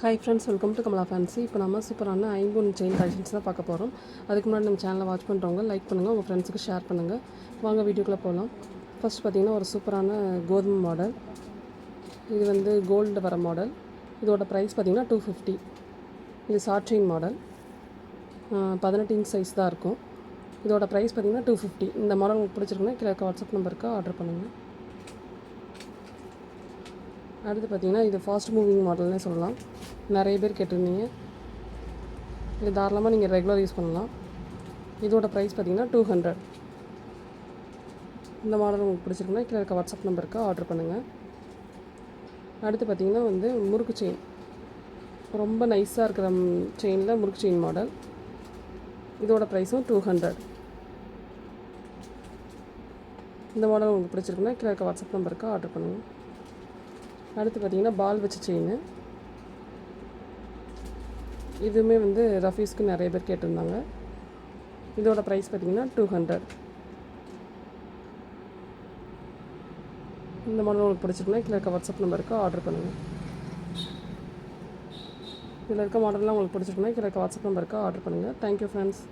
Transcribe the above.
Hi friends welcome to Kamala fancy இப்போ நம்ம சூப்பரான ஐம்பூன் செயின் கலெக்ஷன்ஸ் தான் பார்க்க போகிறோம் அதுக்கு முன்னாடி நம்ம சேனலை வாட்ச் பண்ணுறவங்க லைக் பண்ணுங்கள் உங்கள் ஃப்ரெண்ட்ஸுக்கு ஷேர் பண்ணுங்கள் வாங்க வீடியோக்குள்ளே போகலாம் ஃபர்ஸ்ட் பார்த்தீங்கன்னா ஒரு சூப்பரான கோதுமை மாடல் இது வந்து கோல்டு வர மாடல் இதோட ப்ரைஸ் பார்த்தீங்கன்னா டூ ஃபிஃப்டி இது ஷார்ட் செயின் மாடல் பதினெட்டு இன்ச் சைஸ் தான் இருக்கும். இதோட ப்ரைஸ் பார்த்தீங்கன்னா டூ ஃபிஃப்டி இந்த மாடல் உங்களுக்கு பிடிச்சிருக்குன்னா கீழே வாட்ஸ்அப் நம்பருக்கு ஆர்டர் பண்ணுங்கள் அடுத்து பார்த்தீங்கன்னா இது ஃபாஸ்ட் மூவிங் மாடல்னே சொல்லலாம். நிறைய பேர் கேட்டிருந்தீங்க. இது தாராளமாக நீங்கள் ரெகுலர் யூஸ் பண்ணலாம். இதோட ப்ரைஸ் பார்த்தீங்கன்னா டூ ஹண்ட்ரட் இந்த மாடல் உங்களுக்கு பிடிச்சிருக்குன்னா கீழே இருக்க வாட்ஸ்அப் நம்பருக்கு ஆர்டர் பண்ணுங்கள் அடுத்து பார்த்தீங்கன்னா வந்து முறுக்கு செயின் ரொம்ப நைஸாக இருக்கிற செயினில் முறுக்கு செயின் மாடல் இதோட ப்ரைஸும் டூ ஹண்ட்ரட் இந்த மாடல் உங்களுக்கு பிடிச்சிருக்குன்னா கீழே இருக்க வாட்ஸ்அப் நம்பருக்கு ஆர்டர் பண்ணுங்கள் அடுத்து பார்த்தீங்கன்னா பால் வச்ச செயின் இதுவுமே வந்து ரஃபீஸ்க்கு நிறைய பேர் கேட்டிருந்தாங்க. இதோட ப்ரைஸ் பார்த்தீங்கன்னா டூ ஹண்ட்ரட் இந்த மாடல் உங்களுக்கு பிடிச்சிருக்குன்னா கீழே இருக்க வாட்ஸ்அப் நம்பருக்கு ஆர்டர் பண்ணுங்கள் இதில் இருக்க மாடல்லாம் உங்களுக்கு பிடிச்சிருக்குன்னா கீழே இருக்க வாட்ஸ்அப் நம்பருக்கு ஆர்டர் பண்ணுங்கள் தேங்க்யூ ஃப்ரெண்ட்ஸ்